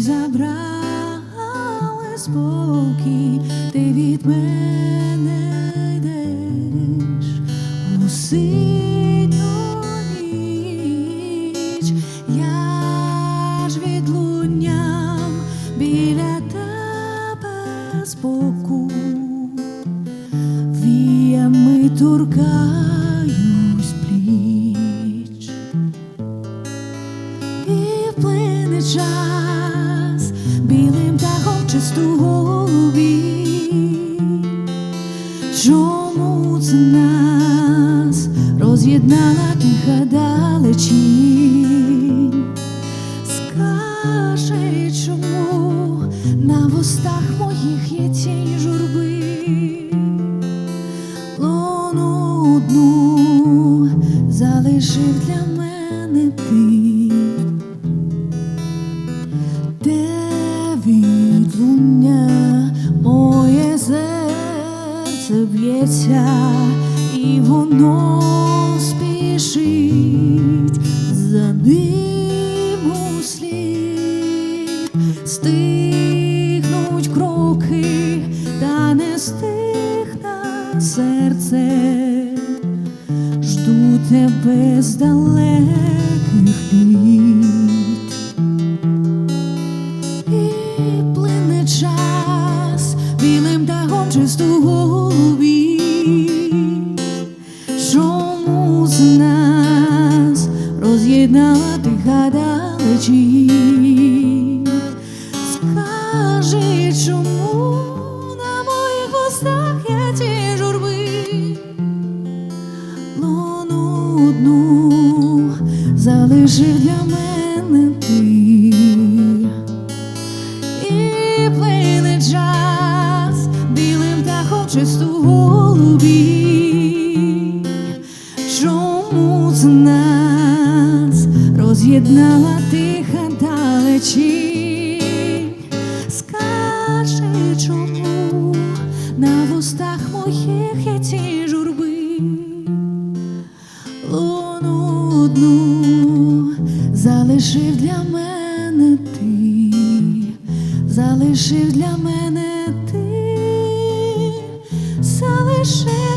забрали спокій, ти від мене йдеш у синю ніч, я ж біля тебе споку, віями торкаюсь час білим птахом чисту голубі. Чому це нас роз'єднала тиха далечінь? Скажи, чому на вустах моїх є тінь журби? Луну одну залишив для мене ти, серце і воно спішить за ним услід, стихнуть кроки, та не стихне серце, жду тебе з далеких тиха? Скажи, чому на моїх устах є ті журби? Луну одну залишив для мене ти. І плине час білим птахом чисту голубі. Чому з нас з'єднала тиха далечінь, скажи, чому на вустах моїх є ці журби, луну одну залишив для мене ти, залишив для мене ти, залишив.